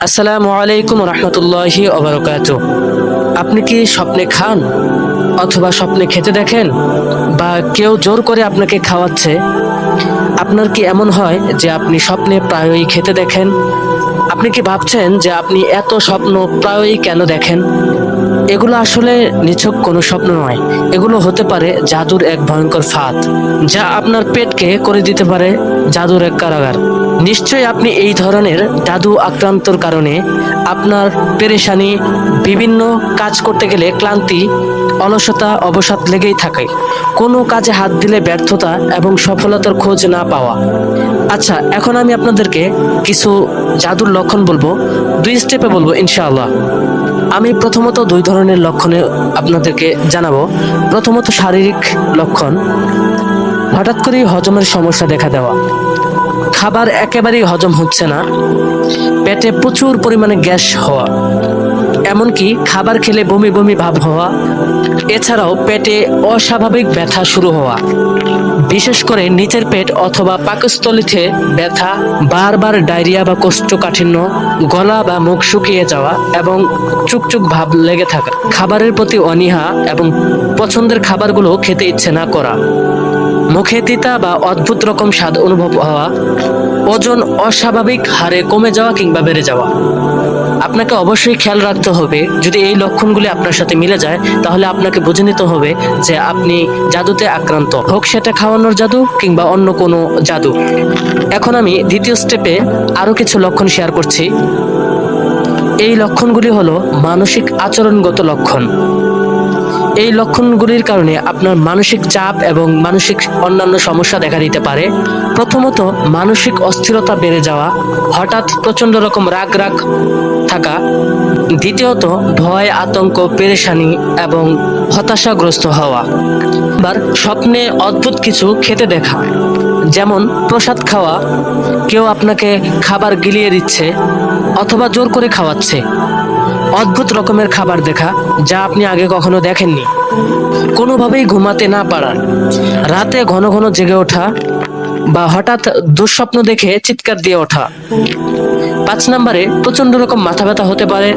আসসালামু আলাইকুম রহমতুল্লাহি অবরকাত আপনি কি স্বপ্নে খান অথবা স্বপ্নে খেতে দেখেন বা কেউ জোর করে আপনাকে খাওয়াচ্ছে? আপনার কি এমন হয় যে আপনি স্বপ্নে প্রায়ই খেতে দেখেন আপনি কি ভাবছেন যে আপনি এত স্বপ্ন প্রায়ই কেন দেখেন? এগুলো আসলে নিছক কোনো স্বপ্ন নয়। এগুলো হতে পারে জাদুর এক ভয়ঙ্কর ফাঁদ, যা আপনার পেটকে করে দিতে পারে জাদুর এক কারাগার। নিশ্চয়ই আপনি এই ধরনের জাদু আক্রান্তর কারণে আপনার পেরেশানি, বিভিন্ন কাজ করতে গেলে ক্লান্তি, অলসতা, অবসাদ লেগেই থাকে। কোনো কাজে হাত দিলে ব্যর্থতা এবং সফলতার খোঁজ না পাওয়া। আচ্ছা এখন আমি আপনাদেরকে কিছু জাদুর লক্ষণ বলব। দুই স্টেপে বলব, ইনশাআল্লাহ। আমি প্রথমত দুই ধরনের লক্ষণে আপনাদেরকে জানাব। প্রথমত শারীরিক লক্ষণ। হঠাৎ করেই হজমের সমস্যা দেখা দেওয়া। খাবার একেবারেই হজম হচ্ছে না। পেটে প্রচুর পরিমাণে গ্যাস হওয়া। এমনকি খাবার খেলে বমি বমি ভাব হওয়া, এছাড়াও পেটে অস্বাভাবিক ব্যথা শুরু হওয়া। বিশেষ করে নিচের পেট অথবা পাকস্থলিতে ব্যথা, বারবার ডায়রিয়া বা কোষ্ঠকাঠিন্য, গলা বা মুখ শুকিয়ে যাওয়া এবং চুকচুক ভাব লেগে থাকা। খাবারের প্রতি অনীহা এবং পছন্দের খাবারগুলো খেতে ইচ্ছে না করা। মুখে তিতা বা অদ্ভুত রকম স্বাদ অনুভব হওয়া, ওজন অস্বাভাবিক হারে কমে যাওয়া কিংবা বেড়ে যাওয়া। আপনাকে অবশ্যই খেয়াল রাখতে হবে, যদি এই লক্ষণগুলি আপনার সাথে মিলে যায়, তাহলে আপনাকে বুঝে নিতে হবে যে আপনি জাদুতে আক্রান্ত। হোক সেটা খাওয়ানোর জাদু কিংবা অন্য কোনো জাদু। এখন আমি দ্বিতীয় স্টেপে আরও কিছু লক্ষণ শেয়ার করছি। এই লক্ষণগুলি হলো মানসিক আচরণগত লক্ষণ। এই লক্ষণগুলির কারণে আপনার মানসিক চাপ এবং মানসিক অন্যান্য সমস্যা দেখা দিতে পারে। প্রথমত, মানসিক অস্থিরতা বেড়ে যাওয়া, হঠাৎ প্রচণ্ড রকম রাগ রাগ থাকা। দ্বিতীয়ত, ভয়, আতঙ্ক, পেরেশানি এবং হতাশাগ্রস্ত হওয়া। আবার স্বপ্নে অদ্ভুত কিছু খেতে দেখা, যেমন প্রসাদ খাওয়া, কেউ আপনাকে খাবার গিলিয়ে দিচ্ছে অথবা জোর করে খাওয়াচ্ছে। অদ্ভুত রকমের খাবার দেখা যা আপনি আগে কখনো দেখেননি। কোনোভাবেই ঘুমাতে না পারার। রাতে ঘন ঘন জেগে ওঠা বা হঠাৎ দুঃস্বপ্ন দেখে চিৎকার দিয়ে ওঠা। পাঁচ নম্বরে প্রচণ্ড রকম মাথা ব্যথা হতে পারে।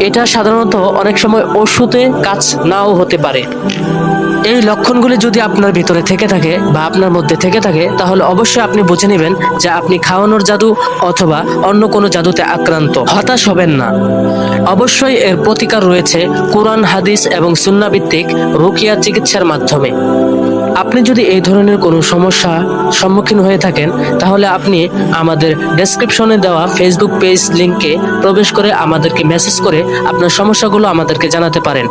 এটা সাধারণত অনেক সময় ওষুধে কাজ নাও হতে পারে। এই লক্ষণগুলি যদি আপনার ভিতরে থেকে থাকে বা আপনার মধ্যে থেকে থাকে, তাহলে অবশ্যই আপনি বুঝে নেবেন যে আপনি খাওয়ানোর জাদু অথবা অন্য কোনো জাদুতে আক্রান্ত। হতাশ হবেন না। অবশ্যই এর প্রতিকার রয়েছে কোরআন, হাদিস এবং সুন্নাভিত্তিক রুকিয়া চিকিৎসার মাধ্যমে। আপনি যদি এই ধরনের কোনো সমস্যা সম্মুখীন হয়ে থাকেন, তাহলে আপনি আমাদের ডেসক্রিপশনে দেওয়া ফেসবুক পেজ লিঙ্কে প্রবেশ করে আমাদেরকে মেসেজ করে আপনার সমস্যাগুলো আমাদেরকে জানাতে পারেন।